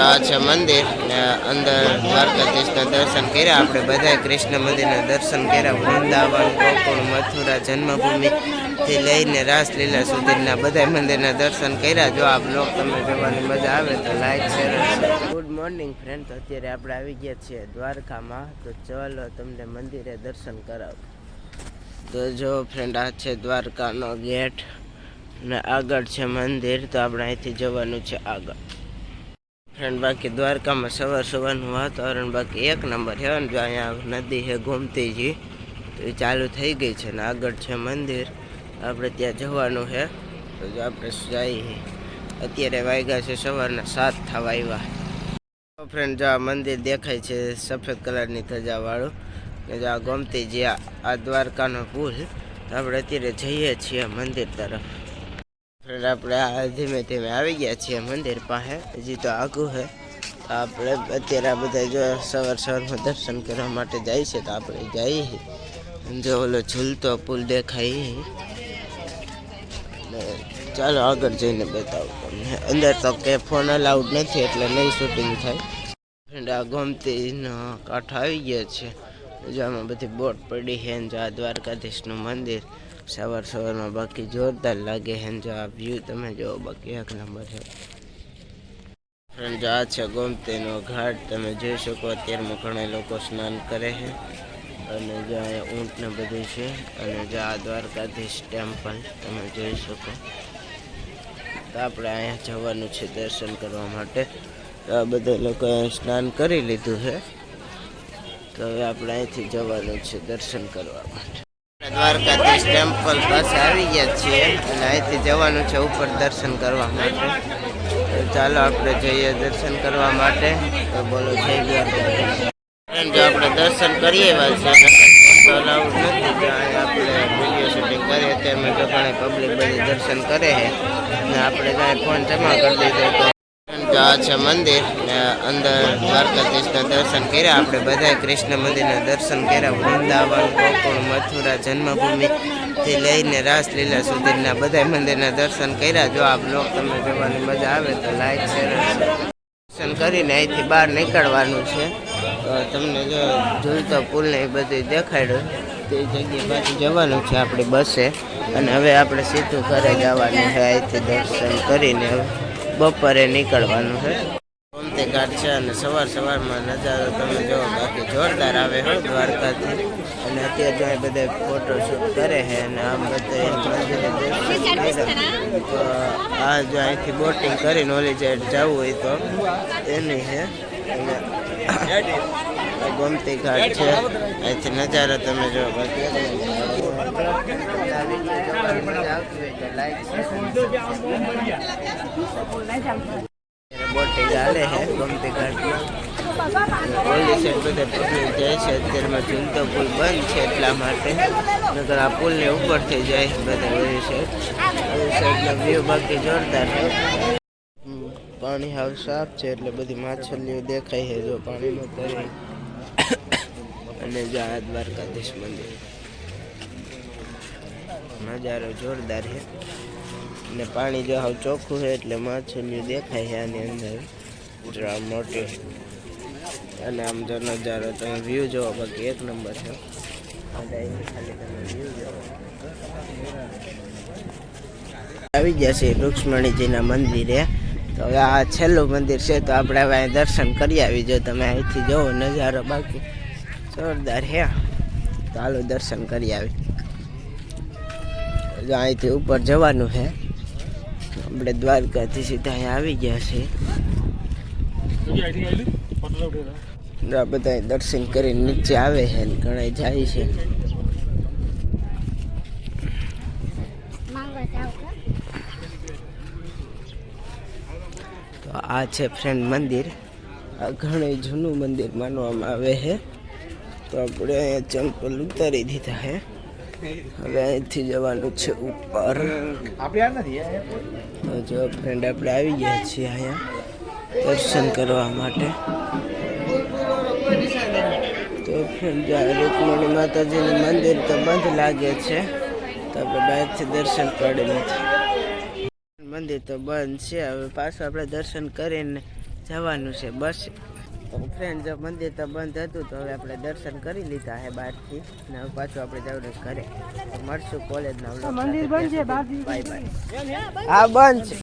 તો આ છે મંદિર અંદર દ્વારકાધીશના દર્શન કર્યા. આપણે બધાએ કૃષ્ણ મંદિરના દર્શન કર્યા. વૃંદાવન, ગોકુળ, મથુરા જન્મભૂમિ થી લઈને રાસલીલા સુધીના બધા મંદિરના દર્શન કર્યા. જો આ બ્લોગ તમને જોવાની મજા આવે તો like share good morning friend તો અત્યારે આપણે આવી ગયા છીએ દ્વારકામાં. તો ચાલો તમને મંદિરે દર્શન કરાવું. તો જો ફ્રેન્ડ આ છે દ્વારકાનો ગેટ ને આગળ છે મંદિર. તો આપણે અહીંથી જવાનું છે આગળ. ફ્રેન્ડ બાકી દ્વારકામાં સવાર સવારનું વાતાવરણ બાકી એક નંબર છે. ને જો અહીંયા નદી છે, ગોમતીજી, તો એ ચાલુ થઈ ગઈ છે ને આગળ છે મંદિર. આપણે ત્યાં જવાનું છે. તો જો આપણે જઈએ. અત્યારે વાગ્યા છે સવારના સાત થવા આવ્યા. ફ્રેન્ડ જો આ મંદિર દેખાય છે સફેદ કલરની ધજાવાળું. ને જો આ ગોમતીજી આ દ્વારકાનો પુલ. આપણે અત્યારે જઈએ છીએ મંદિર તરફ. આપણે આ ધીમે ધીમે આવી ગયા છીએ મંદિર પાસે. હજી તો આગું છે. તો આપણે અત્યારે આ બધા જો સવાર સવારમાં દર્શન કરવા માટે જાય છે, તો આપણે જઈએ જો ઓલો ઝૂલતો પુલ દેખાય ચાલો આગળ જઈને બતાવું તમને. અંદર તો કે ફોન અલાઉડ નથી, એટલે નહીં શૂટિંગ થાય. આ ગોમતીનો કાંઠો આવી ગયો છે. જો આમાં બધી બોટ પડી છે આ દ્વારકાધીશનું મંદિર સવાર સવારમાં બાકી જોરદાર લાગે છે. જો આ વ્યૂ તમે જુઓ બાકી એક નંબર છે. ફ્રેન્ડ આ છે ગોમતીનો ઘાટ. તમે જોઈ શકો અત્યારમાં ઘણા લોકો સ્નાન કરે છે. અને જો અહીંયા ઊંટને બધું છે. અને જો આ દ્વારકાધીશ ટેમ્પલ તમે જોઈ શકો. તો આપણે અહીંયા જવાનું છે દર્શન કરવા માટે. તો આ બધા લોકોએ સ્નાન કરી લીધું છે. તો હવે આપણે અહીંથી જવાનું છે દર્શન કરવા માટે. દ્વારકાધીશ ટેમ્પલ પાસે આવી ગયા છીએ અને અહીંથી જવાનું છે ઉપર દર્શન કરવા માટે. ચાલો આપણે જઈએ દર્શન કરવા માટે. તો બોલો, જય દ્વારકાધીશ. જો આપણે દર્શન કરીએ એવા છે નથી આપણે વીડિયો શૂટિંગ કરીએ તેમાં તો ઘણી પબ્લિક બધી દર્શન કરે છે. અને આપણે કાંઈ ફોન જમા કરી દીધો તો આ છે મંદિર, ને અંદર દ્વારકાધીશના દર્શન કર્યા. આપણે બધાએ કૃષ્ણ મંદિરના દર્શન કર્યા. વૃંદાવન, ગોકુળ, મથુરા જન્મભૂમિ થી લઈને રાસલીલા સુધીના બધા મંદિરના દર્શન કર્યા. જો આ બ્લોગ તમને જોવાની મજા આવે તો લાઈક, શેર દર્શન કરીને અહીંથી બહાર નીકળવાનું છે. તમને જો ઝૂલતો પુલને એ બધું દેખાડ્યું. તે જગ્યાએ પાછું જવાનું છે આપણી બસે. અને હવે આપણે સીધું ઘરે જવાનું છે અહીંથી દર્શન કરીને. હવે બપોરે નીકળવાનું છે. ગોમતી ઘાટ છે અને સવાર સવારમાં નજારો તમે જો બાકી જોરદાર આવે હો દ્વારકાથી. અને અત્યારે જો બધા ફોટો કરે છે અને આમ બધા આ જો અહીંથી બોટિંગ કરીને ઓલી સાઈડ જવું હોય તો એની છે. અને ગોમતી ઘાટ છે. અહીંથી નજારો તમે જો બાકી. તો હાલે છે, જાય છે પુલ બંધ છે એટલા માટે નકર આ પુલને ઉપરથી જાય બધા ઓલી સાઈડ ઓલી સાઈડનો વ્યૂ બાકી જોરદાર છે. પાણી હાવ સાફ છે એટલે બધી માછલીઓ દેખાય છે જો પાણીમાં તરી અને જ્યાં દ્વારકાધીશ મંદિર નજારો જોરદાર છે. ને પાણી જો હાવ ચોખ્ખું છે એટલે માછલીઓ દેખાય છે આની અંદર. મોટી અને આમ જો નજારો તમે વ્યૂ જોવો, બાકી એક નંબર છે. ખાલી તમે આવી ગયા છે રૂક્ષ્મણીજીના મંદિરે. તો હવે આ છેલ્લું મંદિર છે, તો આપણે હવે દર્શન કરી આવી. જો તમે અહીંથી જોવો નજારો, બાકી જોરદાર હે તો હાલો દર્શન કરી આવી. અહીંથી ઉપર જવાનું છે. આપણે દ્વારકાથી સીધા આવી ગયા છે આ બધા દર્શન કરીને નીચે આવે છે ને ઘણા જાય છે. તો આ છે ફ્રેન્ડ મંદિર. આ ઘણું જૂનું મંદિર માનવામાં આવે છે. તો આપણે અહીંયા ચંપલ ઉતારી દીધા છે. હવે અહીંથી જવાનું છે ઉપર. તો જો ફ્રેન્ડ આપણે આવી ગયા છીએ અહીંયા દર્શન કરવા માટે. તો ફ્રેન્ડ રૂકમણી માતાજીનું મંદિર તો બંધ લાગે છે તો આપણે બહારથી દર્શન પડે નથી મંદિર તો બંધ છે હવે પાછું આપણે દર્શન કરીને જવાનું છે બસ. ફ્રેન્ડ જો મંદિર તો બંધ હતું તો હવે આપણે દર્શન કરી લીધા હે બહારથી. ને હવે પાછું આપણે જવાનું ઘરે. મળશું મળશું કોલેજના મંદિર બંધ છે બાય બાય હા બંધ છે.